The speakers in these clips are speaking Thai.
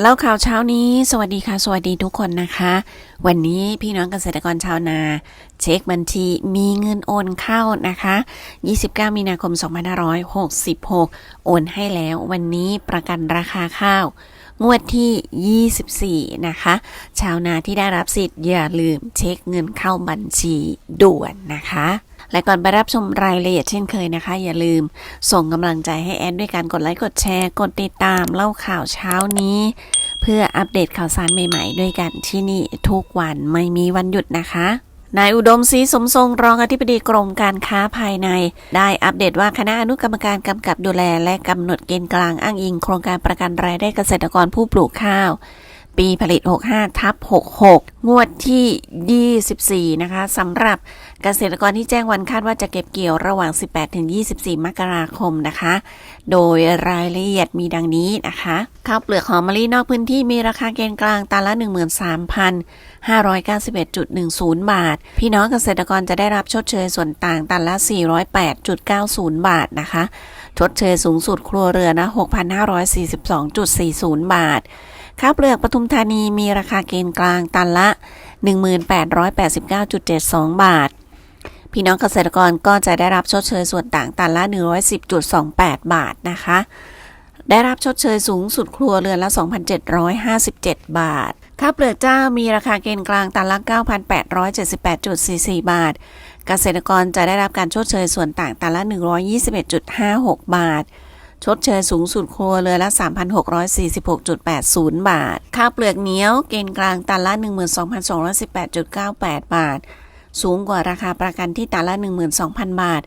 เล่าข่าวเช้านี้ สวัสดีค่ะ สวัสดีทุกคนนะคะ วันนี้พี่น้องเกษตรกรชาวนา เช็คบัญชีมีเงินโอนเข้านะคะ 29 มีนาคม 2566 โอนให้แล้ววันนี้ประกันราคาข้าว งวดที่ 24 นะคะ ชาวนาที่ได้รับสิทธิ์อย่าลืมเช็คเงินเข้าบัญชีด่วนนะคะ และก่อนไปรับชมรายละเอียดเช่นเคยนะคะ อย่าลืมส่งกำลังใจให้แอดด้วยการกดไลค์กดแชร์กดติดตามเล่าข่าวเช้านี้ เพื่ออัปเดตข่าวสารใหม่ๆ ด้วยกันที่นี่ทุกวันไม่มีวันหยุดนะคะนายอุดมศรีสมทรงรองอธิบดีกรมการค้าภายใน ได้อัปเดตว่าคณะอนุกรรมการกำกับดูแล และกำหนดเกณฑ์กลางอ้างอิงโครงการประกันรายได้เกษตรกรผู้ปลูกข้าว ปีผลิต 65 ทับ 66 งวดที่ 24 นะคะสำหรับเกษตรกรที่แจ้งวันคาดว่าจะเก็บเกี่ยวระหว่าง 18 ถึง 24 มกราคมนะคะ โดยรายละเอียดมีดังนี้นะคะ ข้าวเปลือกหอมมะลินอกพื้นที่มีราคาเกณฑ์กลางตันละ 13,591.10 บาท พี่น้องเกษตรกรจะได้รับชดเชยส่วนต่างตันละ 408.90 บาทนะคะ ชดเชยสูงสุดครัวเรือนนะ6,542.40 บาท ข้าวเปลือกปทุมธานีมีราคาเกณฑ์กลางตันละ 1889.72 บาท พี่น้องเกษตรกรก็จะได้รับชดเชยส่วนต่างตันละ 110.28 บาทนะคะ ได้รับชดเชยสูงสุดครัวเรือนละ 2,757 บาทข้าวเปลือกเจ้ามีราคาเกณฑ์กลางตันละ 9,878.44 บาท เกษตรกรจะได้รับการชดเชยส่วนต่างตันละ 121.56 บาท ชดเชยสูงสุดครัวเรือนละ 3,646.80 บาท ข้าวเปลือกเหนียวเกณฑ์กลางตันละ 12,218.98 บาท สูงกว่าราคาประกันที่ตันละ 12,000 บาท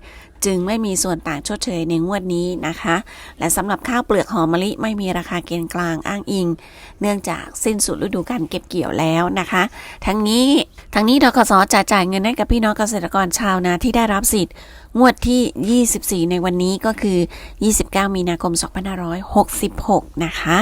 จึงไม่มีส่วนต่างชดเชยในงวดนี้นะคะ และสำหรับข้าวเปลือกหอมมะลิไม่มีราคาเกณฑ์กลางอ้างอิง เนื่องจากสิ้นสุดฤดูการเก็บเกี่ยวแล้วนะคะ ทั้งนี้ทั้งนี้ดกสจะจ่ายเงินให้กับพี่น้องเกษตรกรชาวนาที่ได้รับสิทธิ์ งวดที่ 24 ในวันนี้ก็คือ 29 มีนาคม 2566 นะคะ